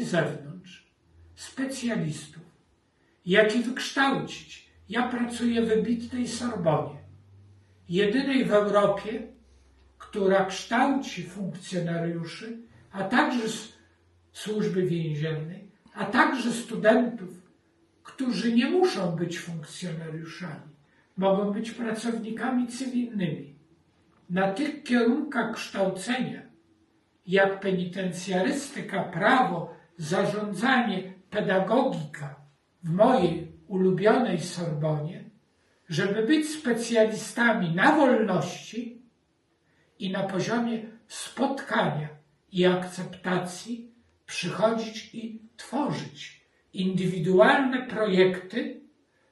i zewnątrz, specjalistów, jak i wykształcić. Ja pracuję w wybitnej Sorbonie, jedynej w Europie, która kształci funkcjonariuszy, a także służby więziennej, a także studentów, którzy nie muszą być funkcjonariuszami, mogą być pracownikami cywilnymi. Na tych kierunkach kształcenia, jak penitencjarystyka, prawo, zarządzanie, pedagogika w mojej ulubionej Sorbonie, żeby być specjalistami na wolności i na poziomie spotkania i akceptacji przychodzić i tworzyć indywidualne projekty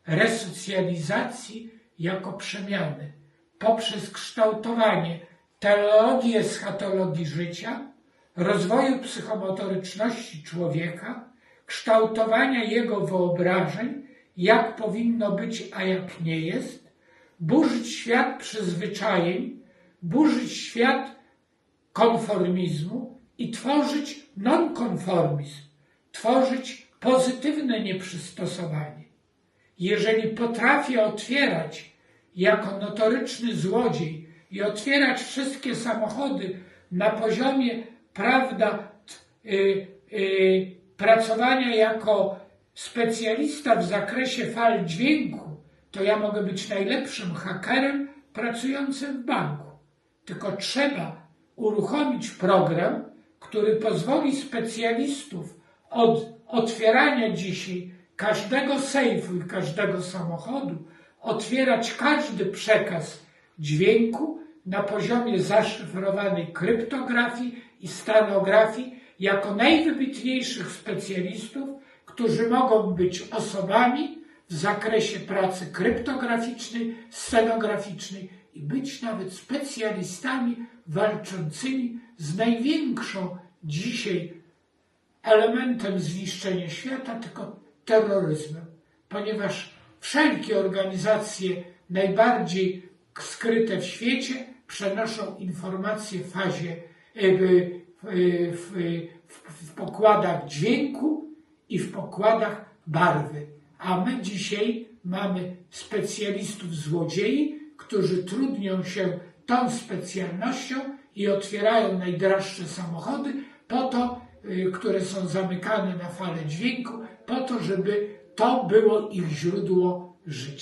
resocjalizacji jako przemiany poprzez kształtowanie teologii eschatologii życia, rozwoju psychomotoryczności człowieka, kształtowania jego wyobrażeń, jak powinno być, a jak nie jest, burzyć świat przyzwyczajeń, burzyć świat konformizmu i tworzyć nonkonformizm, tworzyć pozytywne nieprzystosowanie. Jeżeli potrafię otwierać jako notoryczny złodziej i otwierać wszystkie samochody na poziomie, prawda, y, y, pracowania jako specjalista w zakresie fal dźwięku, to ja mogę być najlepszym hakerem pracującym w banku. Tylko trzeba uruchomić program, który pozwoli specjalistów od otwierania dzisiaj każdego sejfu i każdego samochodu, otwierać każdy przekaz dźwięku na poziomie zaszyfrowanej kryptografii i stanografii jako najwybitniejszych specjalistów, którzy mogą być osobami w zakresie pracy kryptograficznej, scenograficznej i być nawet specjalistami walczącymi z największą dzisiaj elementem zniszczenia świata, tylko terroryzmem, ponieważ wszelkie organizacje najbardziej skryte w świecie przenoszą informacje w fazie, w, w, w, w pokładach dźwięku i w pokładach barwy. A my dzisiaj mamy specjalistów złodziei, którzy trudnią się tą specjalnością i otwierają najdraższe samochody po to, y, które są zamykane na falę dźwięku, po to, żeby to było ich źródło życia.